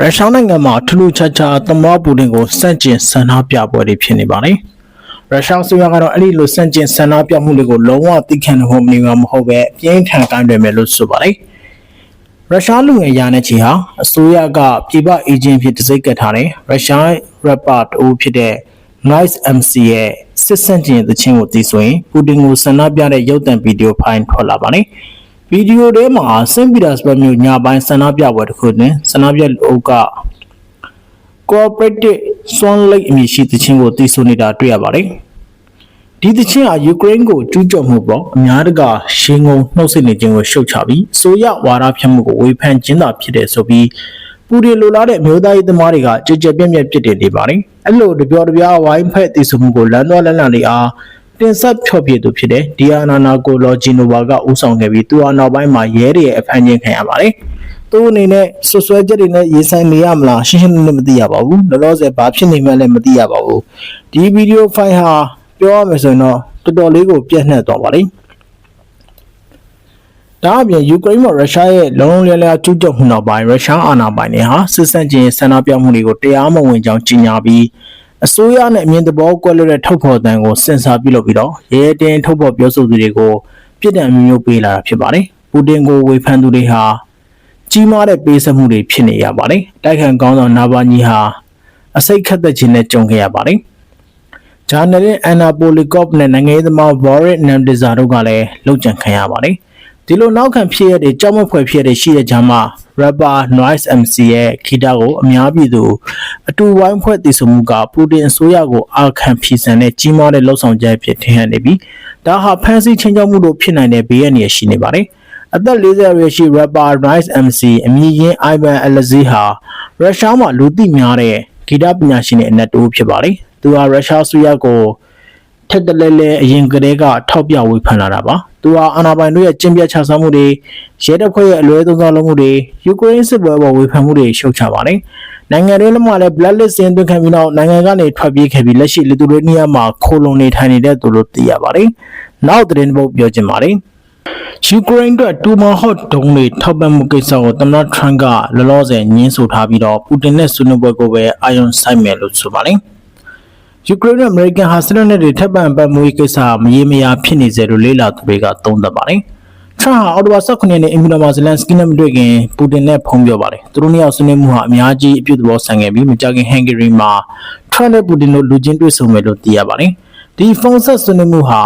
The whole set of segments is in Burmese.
ရုရှားနိုင်ငံမှာထူးထူးခြားခြားသမ္မတပူတင်ကိုစန့်ကျင်ဆန္ဒပြပွဲတွေဖြစ်နေပါတယ်။ရုရှားဆိုရကတော့အဲ့ဒီလိုစန့်ကျင်ဆန္ဒပြမှုတွေကိုလုံးဝသိခံနိုင်မှုမနေမှာမဟုတ်ပဲအပြင်းထန်ကိုင်းတွယ်မယ်လို့ဆိုပါတယ်။ရုရှားလူငယ်ရာနဲ့ချီဟာအစိုးရကပြည်ပအေဂျင့်ဖြစ်တစိ့ကတ်ထားတဲ့ရုရှားရပ်ပါတူဖြစ်တဲ့ Nice MC ရဲ့စစ်စန့်ကျင်သချင်းကိုသိဆိုရင်ပူတင်ကိုဆန္ဒပြတဲ့ရုပ်သံဗီဒီယိုဖိုင်ထွက်လာပါတယ်။ ဗီဒီယိုထဲမှာစင်ပီတာစဘတ်မြို့ညပိုင်းဆန္ဒပြပွဲတစ်ခုတွင်ဆန္ဒပြလူအုပ်က cooperative swan lake အမည်ရှိသချင်းကိုတည်ဆိုနေတာတွေ့ရပါတယ်။ဒီသချင်းဟာယူကရိန်းကိုကျူးကျော်မှုပေါ့အများတကာရှင်းငုံနှုတ်ဆက်နေခြင်းကိုရှုတ်ချပြီးဆိုရဝါဒဖြတ်မှုကိုဝေဖန်ခြင်းသာဖြစ်တယ်ဆိုပြီးပူရီလိုလားတဲ့အမျိုးသားရေးသမားတွေကကြကြပြက်ပြက်ပြစ်တင်နေပါတယ်။အဲ့လိုတပြောတပြားဝိုင်းဖက်တည်ဆိုမှုကိုလမ်းသွားလမ်းလာနေအား တင်ဆက်ဖြော့ပြသူဖြစ်တဲ့ဒီယာနာနာကိုလောဂျီနိုဗာကဦးဆောင်ခဲ့ပြီးသူဟာနောက်ပိုင်းမှာရဲတွေရဲ့အဖမ်းခြင်းခံရပါတယ်။သူအနေနဲ့ဆွဆွဲချက်တွေနဲ့ရေးဆိုင်နေရမလားရှင်းရှင်းလင်းလင်းမသိရပါဘူး။လောလောဆယ်ဘာဖြစ်နေမှလည်းမသိရပါဘူး။ဒီဗီဒီယိုဖိုင်ဟာပြောရမယ်ဆိုရင်တော့တော်တော်လေးကိုပြည့်နှက်သွားပါလိမ့်။ဒါအပြင်ယူကရိန်းမှာရုရှားရဲ့လုံးလုံးလျားလျားကျူးကျော်မှုနောက်ပိုင်းရုရှားအာဏာပိုင်တွေဟာစစ်ဆန့်ကျင်ဆန္ဒပြမှုတွေကိုတရားမဝင်ကြောင်းကြေညာပြီး အစိုးရနဲ့အမြင်သဘောကွဲလွဲတဲ့ထုတ်ဖော်တမ်းကိုစင်ဆာပြုလုပ်ပြီးတော့ရဲတင်းထုတ်ဖော်ပြောဆိုသူတွေကိုပြစ်ဒဏ်မျိုးမျိုးပေးလာတာဖြစ်ပါတယ်။ပူတင်ကိုဝေဖန်သူတွေဟာကြီးမားတဲ့ပေးဆက်မှုတွေဖြစ်နေရပါတယ်။တိုက်ခိုက်ကောင်းဆောင်နာဘာညီဟာအစိတ်ခတ်သက်ခြင်းနဲ့ကြုံခဲ့ရပါတယ်။ဂျာနယ်လင်အန်နာပိုလီကော့နဲ့နိုင်ငံရေးသမားဗော်ရစ်နမ်ဒီဇာတို့ကလည်းလှုပ်ကြံခံရပါတယ်။ ဒီလိုနောက်ခံဖြစ်ရတဲ့ကြောက်မဖွယ်ဖြစ်ရတဲ့ရှိတဲ့ဂျာမှာ rapper Noise MC ရဲ့ဂီတကိုအများပြည်သူအတူဝိုင်းဖွဲ့တည်ဆမှုကပူတင်အစိုးရကိုအာခံဖီဆန်တဲ့ကြီးမားတဲ့လှုပ်ဆောင်ချက်ဖြစ်ထင်ဟန်နေပြီးဒါဟာဖန်ဆီးချင်းချောက်မှုတို့ဖြစ်နိုင်တဲ့ဘေးရန်ရရှိနေပါတယ်။အသက်40ရွယ်ရှိ rapper Noise MC အမည်ရင်း Ivan Alexei ဟာရုရှားမှာလူသိများတဲ့ဂီတပညာရှင်ရဲ့အနက်တူဖြစ်ပါတယ်။သူဟာရုရှားအစိုးရကိုထက်တလဲလဲအရင်ကတည်းကထောက်ပြဝေဖန်လာတာပါ သူဟာအာဏာပိုင်တို့ရဲ့ကျင့်ပြတ်ချဆောင်မှုတွေရဲတပ်ဖွဲ့ရဲ့အလွဲသုံးစားလုပ်မှုတွေယူကရိန်းစစ်ပွဲပေါ်ဝေဖန်မှုတွေရှုတ်ချပါတယ်နိုင်ငံရေးလက်မှလည်း blacklist စင်သွင်းခံပြီးနောက်နိုင်ငံကနေထွက်ပြေးခဲ့ပြီးလက်ရှိလီတူရေးနီးယားမှာခိုလုံနေထိုင်နေတဲ့သူလို့သိရပါတယ်နောက်သတင်းပုတ်ပြောချင်ပါတယ်ယူကရိန်းအတွက်တူမာဟော့ဒုံးတွေထောက်ပံ့မှုကိစ္စကိုသမ္မတထရန့်ကလောလောဆယ်ညှင်းဆိုထားပြီးတော့ပူတင်နဲ့ဆွေးနွေးပွဲကိုပဲအာရုံစိုက်မယ်လို့ဆိုပါတယ် ယူကရိန်းနဲ့အမေရိကန်ဟာစစ်လက်တွေထပ်ပံပတ်မှုကိစ္စမရေမရာဖြစ်နေစေလို့လေးလာသူတွေကသုံးသပ်ပါတယ်။ထရန့်ဟာအော်တိုဘာ16ရက်နေ့အင်မီနိုမာဇလန်စကီနဲ့မတွေ့ခင်ပူတင်နဲ့ဖုန်းပြောပါတယ်။သူတို့နှစ်ယောက်ဆွေးနွေးမှုဟာအများကြီးအပြုတ်သဘောဆန်ခဲ့ပြီးမကြခင်ဟန်ဂေရီမှာထရန့်နဲ့ပူတင်တို့လူချင်းတွေ့ဆုံမယ်လို့သိရပါတယ်။ဒီဖုန်းဆက်ဆွေးနွေးမှုဟာ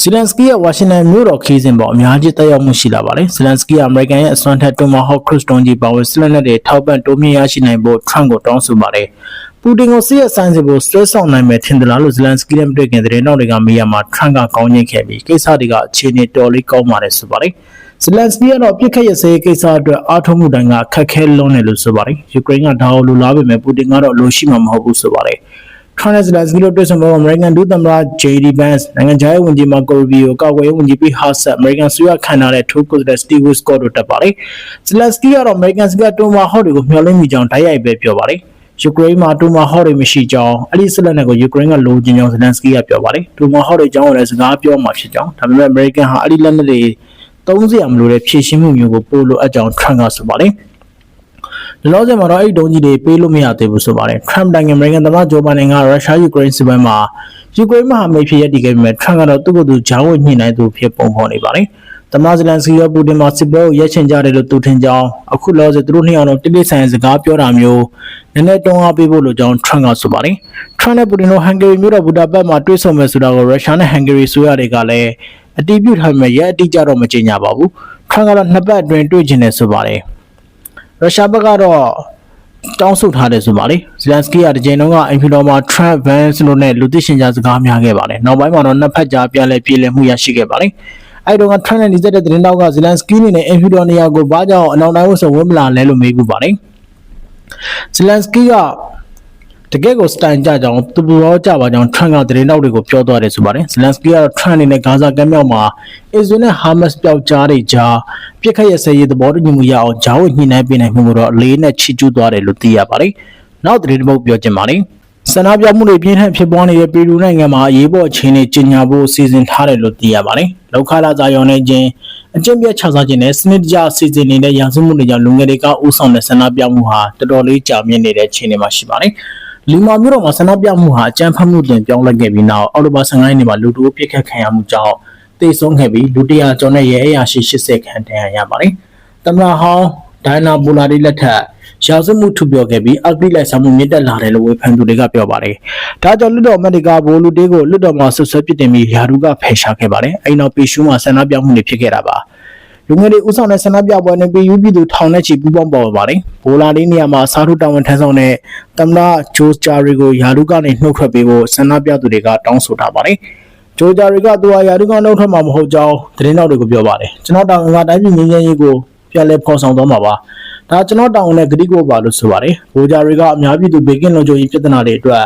ဇီလန်စကီရဲ့ဝါရှင်တန်မြို့တော်ခီးစဉ်ပေါ်အများကြီးတက်ရောက်မှုရှိလာပါတယ်။ဇီလန်စကီကအမေရိကန်ရဲ့အစွမ်းထက်တိုမာဟော့ခရစ်စတွန်ကြီးပါဝင်စစ်လက်နက်တွေထောက်ပံ့တိုးမြင့်ရရှိနိုင်ဖို့ထရန့်ကိုတောင်းဆိုပါတယ်။ ပူတင်ကိုစစ်ရဆိုင်စီဖို့စတက်ဆောင်နိုင်မယ်ထင်တယ်လားလို့ဇလန်စကီနဲ့တွေ့ခင်တဲ့နောက်တွေကမေးရမှာထရန့်ကကောင်းညင်ခဲ့ပြီးကိစ္စတွေကအခြေအနေတော်လေးကောင်းပါတယ်ဆိုပါတယ်။ဇလန်စကီကတော့ပြစ်ခတ်ရစေကိစ္စအတွက်အားထုတ်မှုတိုင်းကခက်ခဲလုံးတယ်လို့ဆိုပါတယ်။ယူကရိန်းကဒါကိုလိုလားပေမဲ့ပူတင်ကတော့လိုရှိမှာမဟုတ်ဘူးဆိုပါတယ်။ Trans Zelensky တို့တွေ့ဆုံပွဲမှာ American ဒုသမ္မတ JD Vance နိုင်ငံခြားရေးဝန်ကြီး Marco Rubio ကာကွယ်ရေးဝန်ကြီး Pete Hegseth American ဆွေးရခံထားတဲ့ True President Steve Witkoff တို့တက်ပါတယ်။ Zelensky ကတော့ American စကတိုမာဟော့တွေကိုမျှော်လင့်မိကြောင်းတိုက်ရိုက်ပဲပြောပါတယ်။ ယူကရိန်းမှာတိုမာဟော့တွေမရှိကြောင်းအဲ့ဒီဆက်လက်နဲ့ကိုယူကရိန်းကလိုချင်ကြောင်း Zelensky ကပြောပါတယ်။တိုမာဟော့တွေအကြောင်းကိုလည်းစကားပြောမှာဖြစ်ကြောင်းဒါပေမဲ့ American ဟာအဲ့ဒီလက်နက်တွေသုံးစရာမလိုတဲ့ဖြည့်ရှင်းမှုမျိုးကိုပို့လို့အကြောင်း Trump ကဆိုပါတယ်။လောလောဆယ်မှာတော့အဲ့ဒုံးကြီးတွေပေးလို့မရသေးဘူးဆိုပါတယ်။ Trump နိုင်ငံအမေရိကန်သမ္မတဂျိုးဘိုင်ဒန်ကရုရှားယူကရိန်းစစ်ပွဲမှာယူကရိန်းမဟာမိတ်ဖြစ်ရည်တည်ခဲ့ပေမဲ့ Trump ကတော့သူ့ကိုယ်သူဂျောင်းဝင်ညှိနှိုင်းသူဖြစ်ပုံဖော်နေပါတယ်။ သမ္မတဇလန်စကီရောပူတင်မှာစစ်ပွဲကိုရက်ချင်ကြတယ်လို့သူထင်ကြောင်းအခုလောဆယ်သူတို့နှစ်ယောက်တော့တိတိဆိုင်စကားပြောတာမျိုးနည်းနည်းတွန်းအားပေးဖို့လိုကြောင်း Trump ကဆိုပါတယ်။ Trump နဲ့ပူတင်တို့ဟန်ဂေရီမြို့တော်ဘူဒါပက်မှာတွေ့ဆုံမယ်ဆိုတာကိုရုရှားနဲ့ဟန်ဂေရီဆိုရတွေကလည်းအတီးပြုထားပေမဲ့ရက်အတိအကျတော့မကြေညာပါဘူး။ Trump ကတော့နှစ်ပတ်အတွင်းတွေ့ချင်တယ်ဆိုပါတယ်။ရုရှားဘက်ကတော့တောင်းဆိုထားတယ်ဆိုပါလေဇလန်စကီကဒီချိန်တုန်းကအင်ဖီတော်မှာ Trump Vance တို့နဲ့လူသိရှင်ကြားစကားများခဲ့ပါတယ်နောက်ပိုင်းမှာတော့နှစ်ဖက်ကြားပြန်လည်ပြည်လည်မှုရရှိခဲ့ပါတယ် အဲ့တော့က Trump နဲ့နေတဲ့သတင်းတောက်ကဇလန်စကီနဲ့အင်ဖီတော်နေရာကိုဘာကြောင့်အနောက်တိုင်းဝတ်ဆိုဝင်မလာလဲလို့မေးခုပါတယ်ဇလန်စကီကတကယ့်ကိုစတိုင်ကြကြောင်းသူပေါ်ကြပါကြောင်း Trump ကသတင်းတောက်တွေကိုပြောသွားတယ်ဆိုပါတယ်ဇလန်စကီကတော့ Trump အနေနဲ့ဂါဇာကမ်းမြောင်မှာအစ္စရေးနဲ့ဟာမတ်ပျောက်ကြားတွေကြားပြစ်ခတ်ရစရေးသဘောတူညီမှုရအောင်ဂျာဝတ်ညှိနှိုင်းပေးနိုင်မှုကိုတော့အလေးနဲ့ချီးကျူးသွားတယ်လို့သိရပါတယ်နောက်သတင်းတစ်ပုဒ်ပြောချင်ပါတယ် ဆန္ဒပြမှုတွေပြင်းထန်ဖြစ်ပွားနေတဲ့ပီရူနိုင်ငံမှာအရေးပေါ်အခြေအနေကြီးညာဖို့စီစဉ်ထားတယ်လို့သိရပါတယ်။လောက်ခလာစာရောင်းနေခြင်းအကျင့်ပြတ်ခြစားခြင်းနဲ့စနစ်တကျစီစဉ်နေတဲ့ရာဇဝတ်မှုတွေကြောင့်လူငယ်တွေကဥဆောင်တဲ့ဆန္ဒပြမှုဟာတော်တော်လေးကြာမြင့်နေတဲ့အခြေအနေမှာရှိပါတယ်။လီမာမြို့တော်မှာဆန္ဒပြမှုဟာအကြမ်းဖက်မှုတင်ပြောင်းလဲခဲ့ပြီးနောက်အော်တိုဘာ15ရက်နေ့မှာလူတို့ပြစ်ခတ်ခံရမှုကြောင့်တေဆုံးခဲ့ပြီးလူ100ကျော်နဲ့ရဲအရာရှိ80ခန့်တန်းရရပါတယ်။တမန်ဟောင်းဒိုင်နာပိုလာဒီလက်ထက် ရာဇမှုထုပြောခဲ့ပြီးအဂတိလိုက်ဆောင်မှုမြင့်တက်လာတယ်လို့ဝေဖန်သူတွေကပြောပါတယ်။ဒါကြောင့်လွတ်တော်မတ်တွေကဘိုလူတေးကိုလွတ်တော်မှာဆွဆွဲပစ်တင်ပြီးယာရုကဖယ်ရှားခဲ့ပါတယ်။အဲဒီနောက်ပေရှုမှာဆန္ဒပြမှုတွေဖြစ်ခဲ့တာပါ။လူငယ်တွေဥဆောင်တဲ့ဆန္ဒပြပွဲနဲ့ပြည်ယူပြည်သူထောင်နဲ့ချီပူးပေါင်းပေါ်ပါတယ်။ဘိုလာလေးနေရာမှာစားထုတောင်းဝန်ထမ်းဆောင်တဲ့တမနာဂျိုးချာရီကိုယာရုကနေနှုတ်ထွက်ပေးဖို့ဆန္ဒပြသူတွေကတောင်းဆိုထားပါတယ်။ဂျိုဂျာရီကသူဟာယာရုကနှုတ်ထွက်မှာမဟုတ်ကြောင်းသတင်းတော်တွေကိုပြောပါတယ်။ကျွန်တော်တောင်ကတိုင်းပြည်ငြိမ်းချမ်းရေးကိုပြန်လည်ဖော်ဆောင်သွားမှာပါ။ ဒါကျွန်တော်တောင်းနဲ့ဂတိကိုပါလို့ဆိုပါတယ်။ဘိုဂျာရီကအများပြည်သူဘေကင်းလုံခြုံရေးပြည်ထနာတွေအတွက်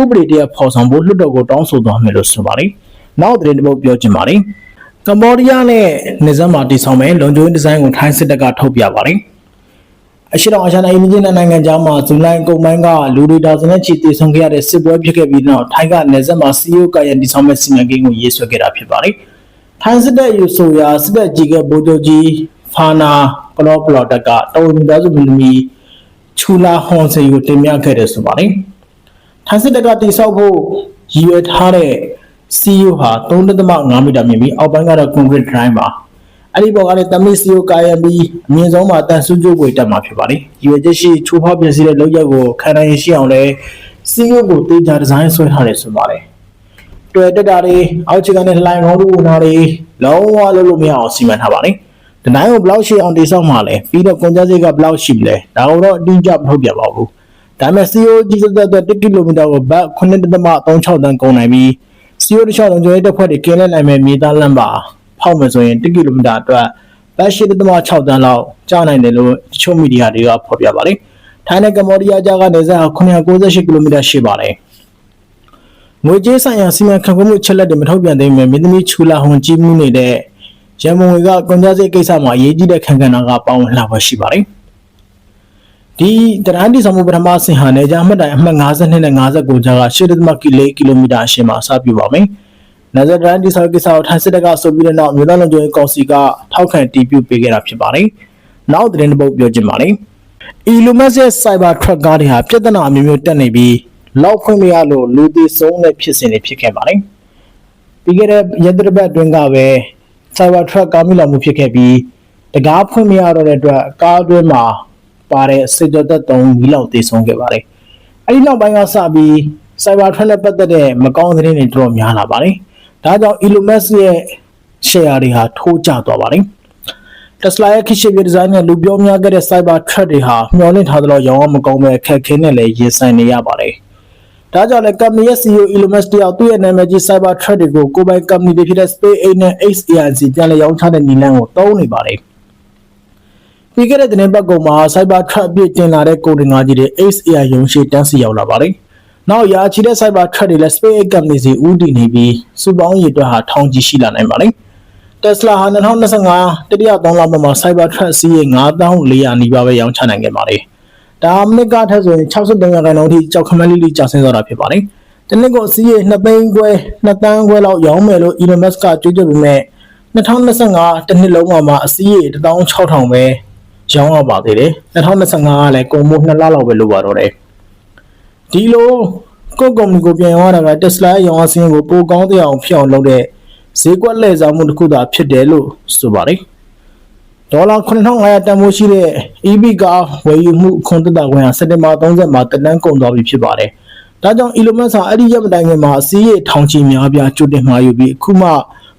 ဥပဒေတရဖော်ဆောင်ဖို့လွှတ်တော်ကိုတောင်းဆိုသွားမယ်လို့ဆိုပါတယ်။နောက်သတင်းတစ်ပုဒ်ပြောချင်ပါတယ်။ကမ္ဘောဒီးယားနဲ့နေဇမ်မှာတည်ဆောင်မဲ့လုံခြုံရေးဒီဇိုင်းကိုထိုင်းစစ်တပ်ကထုတ်ပြပါတယ်။အရှိတော်အာရှနိုင်ငံအင်ဂျင်နိုင်ငံကြားမှာဇူလိုင်ကုန်ပိုင်းကလူတွေဒါဇင်နဲ့ချီတည်ဆောင်ခဲ့ရတဲ့စစ်ပွဲဖြစ်ခဲ့ပြီးနောက်ထိုင်းကနေဇမ်မှာစီယိုကရန်တည်ဆောင်မဲ့စီမံကိန်းကိုရေးဆွဲခဲ့တာဖြစ်ပါတယ်။ထိုင်းစစ်တပ်ယူဆိုရာစစ်တပ်ကြီးကဗိုလ်ချုပ်ကြီးဖာနာ ကလော့ပလော့တက်ကတော်ဝင်သားစုမီလီမီချူလာဟွန်စီကိုတင်ပြခဲ့တယ်ဆိုပါတယ်။ထိုင်းစစ်တပ်ကတိစောက်ဖို့ရည်ရွယ်ထားတဲ့ CEO ဟာ3.5မီတာမြင့်ပြီးအောက်ပိုင်းကတော့ concrete drive ပါ။အဲ့ဒီပေါ်ကလည်းတမီ CEO ကာယံပြီးအမြင့်ဆုံးမှာတန်ဆူးကြိုးကိုတက်မှာဖြစ်ပါတယ်။ရည်ရွယ်ချက်ရှိချိုးဖောက်ပြစီတဲ့လောက်ရက်ကိုခံနိုင်ရရှိအောင်လဲ CEO ကိုတေချာဒီဇိုင်းဆွဲထားတယ်ဆိုပါတယ်။တွေ့တက်တာတွေအောက်ခြေကနေလှိုင်ကောင်းလို့ဝင်တာတွေလုံးဝလုံးလို့မရအောင်စီမံထားပါတယ်။ ဒီတိုင်းကိုဘယ်လောက်ရှိအောင်တိစောက်မှာလဲပြီးတော့ကုန်ကျစရိတ်ကဘယ်လောက်ရှိမလဲဒါကတော့အတိအကျမထုတ်ပြပါဘူး။ဒါပေမဲ့ CO ကြီးစတဲ့1ကီလိုမီတာကိုဘတ်9.36တန်းကုန်နိုင်ပြီး CO တစ်လျှောက်လုံးကျွေးတက်ဖွဲ့တွေကင်းလဲနိုင်မဲ့မြေသားလမ်းပါဖောက်မယ်ဆိုရင်1ကီလိုမီတာအတွက်ဘတ်8.6တန်းလောက်ကျနိုင်တယ်လို့တချို့မီဒီယာတွေကဖော်ပြပါတယ်။ထိုင်းနဲ့ကမ္ဘောဒီးယားကြားကနေဆက်998ကီလိုမီတာရှိပါတယ်။ငွေကြေးဆိုင်ရာစီမံခန့်ခွဲမှုချက်လက်တွေမထုတ်ပြန်သေးပေမဲ့မင်းသမီးချူလာဟွန်ကြီးမှုနေတဲ့ ရန်ကုန်ကကွန်ကြစိတ်ကိစ္စမှာအရေးကြီးတဲ့ခံကဏ္ဍကပါဝင်လာပါရှိပါတယ်။ဒီတရန်တီဆောင်မှုပထမဆင်ဟာနေကြအမှတ်တိုင်အမှတ်52နဲ့59ကြားက8.4ကီလိုမီတာအရှင်းမှာအစပြုပါမယ်။နာဇရန်တီဆောင်ကိစ္စကိုထိုင်းစစ်တပ်ကဆိုပြီးတဲ့နောက်မြို့သားလုံခြုံရေးကောင်စီကထောက်ခံတီးပြုပေးခဲ့တာဖြစ်ပါတယ်။နောက်သတင်းတစ်ပုဒ်ပြောချင်ပါတယ်။ Elon Musk ရဲ့ Cyber Truck ကားတွေဟာပြဿနာအမျိုးမျိုးတက်နေပြီးလောက်ခွင့်မရလို့လူသေးဆုံးတဲ့ဖြစ်စဉ်တွေဖြစ်ခဲ့ပါတယ်။ပြီးခဲ့တဲ့ရက်သတ္တပတ်အတွင်းကပဲ Cyber Truck ကားမိလောင်မှုဖြစ်ခဲ့ပြီးတကားဖွင့်မရတော့တဲ့အတွက်ကားအတွင်းမှာပါတဲ့စစ်ကြောသက်သုံးမီလောက်တေဆုံးခဲ့ပါတယ်။အဲဒီနောက်ပိုင်းကစပြီး Cyber Truck နဲ့ပတ်သက်တဲ့မကောင်းသတင်းတွေတော်တော်များလာပါတယ်။ဒါကြောင့် Elon Musk ရဲ့ share တွေဟာထိုးကျသွားပါတယ်။ Tesla ရဲ့ kitchen design နဲ့လူပြောများခဲ့တဲ့ Cyber Truck တွေဟာမျှော်လင့်ထားသလိုရောင်းအောင်မကောင်းပဲအခက်အခဲနဲ့လည်းရင်ဆိုင်နေရပါတယ်။ ဒါကြောင့်လည်း company ရဲ့ CEO Elon Musk တယောက်သူ့ရဲ့နာမည်ကြီး Cyber Truck တွေကိုကိုယ်ပိုင် company တွေဖြစ်တဲ့ SpaceX နဲ့ XAIC ပြန်လည်ရောင်းချတဲ့နည်းလမ်းကိုသုံးနေပါတယ်။ပြီးခဲ့တဲ့တင်ပတ်ကုံမှာ Cyber Truck ပြည့်တင်လာတဲ့ကုန်တင်ကားကြီးတွေ XAI ရုံရှိတန်းစီရောက်လာပါတယ်။နောက်ရာချီတဲ့ Cyber Truck တွေလည်း SpaceX company စီဦးတည်နေပြီးစုပေါင်းရည်အတွက်ဟာထောင်ကြီးရှိလာနိုင်ပါတယ်။ Tesla ဟာ2025တတိယသုံးလမှာ Cyber Truck စီးရေ9400နီးပါးပဲရောင်းချနိုင်ခဲ့ပါတယ်။ ဒါမနစ်ကထက်ဆိုရင်63ရာခိုင်နှုန်းအထိကြောက်ခမက်လိလိကျဆင်းသွားတာဖြစ်ပါတယ်။ဒီနှစ်ကိုစီးရေ2သိန်းခွဲ2တန်းခွဲလောက်ရောင်းမယ်လို့ Elon Musk ကကြွေးကြော်ပေမဲ့2025တစ်နှစ်လုံးမှာအစီးရေ16000ပဲရောင်းရပါသေးတယ်2025ကလည်းကုန်မှု2လလောက်ပဲလိုပါတော့တယ်ဒီလိုကိုကုမ္ပဏီကိုပြန်ရောင်းရတာက Tesla ရဲ့ရောင်းအားစင်းကိုပိုကောင်းတဲ့အောင်ဖြစ်အောင်လုပ်တဲ့ဈေးကွက်လှည့်စားမှုတစ်ခုသာဖြစ်တယ်လို့ဆိုပါတယ် ဒေါ်လာ9500တန်ဖိုးရှိတဲ့ EV ကားဝယ်ယူမှုခွန်တက်တာဝင်ဟာစက်တင်ဘာ30မှာတနန်းကုန်သွားပြီဖြစ်ပါတယ်။ဒါကြောင့် Elon Musk ဟာအဲ့ဒီရက်မတိုင်ခင်မှာအစည်းအထောင်ချီများပြားကျွတ်တင်မှာယူပြီးအခုမှ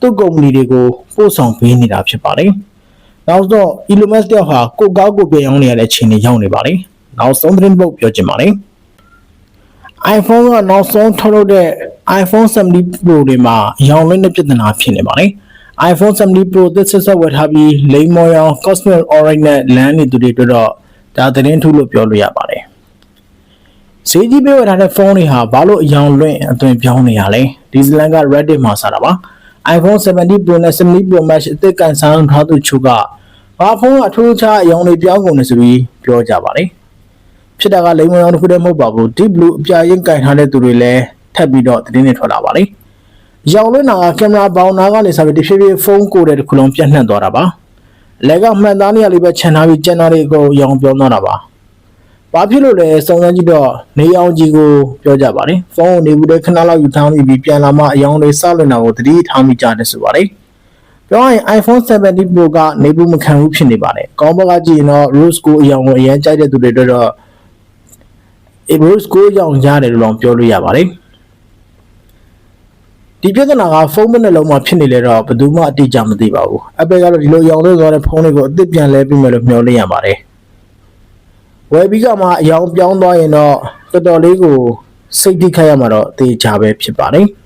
သူ့ကုမ္ပဏီတွေကိုပို့ဆောင်ပေးနေတာဖြစ်ပါတယ်။နောက်တော့ Elon Musk တယောက်ဟာကိုကောက်ကိုပြန်အောင်နေရတဲ့အခြေအနေရောက်နေပါလေနောက်ဆုံးသတင်းပုတ်ပြောချင်ပါလေ iPhone ကနောက်ဆုံးထုတ်လုပ်တဲ့ iPhone 70 Pro တွေမှာရောင်လွှင့်တဲ့ပြဿနာဖြစ်နေပါလေ iPhone 70 Pro သစ်ဆက်ဆက်ဝယ်ထားပြီးလိမ်မော်ရောင် Cosmic Orange နဲ့လမ်းနေသူတွေအတွက်တော့ဒါသတင်းထုလို့ပြောလို့ရပါတယ်ဈေးကြီးပေးဝယ်ထားတဲ့ဖုန်းတွေဟာဘာလို့အယောင်လွင့်အသွင်ပြောင်းနေရလဲဒီဇလန်က Reddit မှာစတာပါ iPhone 70 Pro နဲ့70 Pro Max အသစ်ကန်ဆောင်ထားသူချို့ကဘာဖုန်းကအထူးခြားအယောင်တွေပြောင်းကုန်နေဆိုပြီးပြောကြပါတယ်။ဖြစ်တာကလိမ်မွန်အောင်တစ်ခုတည်းမဟုတ်ပါဘူး deep blue အပြာရင်ကင်ထားတဲ့သူတွေလည်းထပ်ပြီးတော့သတင်းတွေထွက်လာပါလေ ရောင်လွင့်နာကကင်မရာဘောင်နာကနေစပြီးတဖြည်းဖြည်းဖုန်းကိုတဲ့တစ်ခုလုံးပြန့်နှံ့သွားတာပါလက်ကမှန်သားနေရလေးပဲခြံထားပြီးကျန်တာတွေအကုန်ရောင်ပြောင်းသွားတာပါဘာဖြစ်လို့လဲစုံစမ်းကြည့်တော့နေအောင်ကြီးကိုပြောကြပါတယ်ဖုန်းကိုနေဘူးတဲ့ခဏလောက်ယူထားပြီးပြန်လာမှအယောင်တွေစောက်လွင်တာကိုသတိထားမိကြတယ်ဆိုပါတယ်ပြောရရင် iPhone 17 Pro ကနေဘူးမခံဘူးဖြစ်နေပါတယ်။ကောင်းဘက်ကကြည့်ရင်တော့ Rose ကိုအယောင်ကိုအရင်ကြိုက်တဲ့သူတွေအတွက်တော့ Rose ကိုအယောင်ရတယ်လို့တော့ပြောလို့ရပါတယ်။ ဒီပြဿနာကဖုန်းမနဲ့လုံးမှာဖြစ်နေလေတော့ဘယ်သူမှအတိအကျမသိပါဘူး။ Apple ကတော့ဒီလိုအယောင်လို့ဆိုတဲ့ဖုန်းတွေကိုအသစ်ပြန်လဲပြီးမယ်လို့မျှော်လင့်ရပါတယ်။ဝယ်ပြီးကမှအယောင်ပြောင်းသွားရင်တော့တော်တော်လေးကိုစိတ်ထိခိုက်ရမှာတော့အသေးချာပဲဖြစ်ပါတယ်။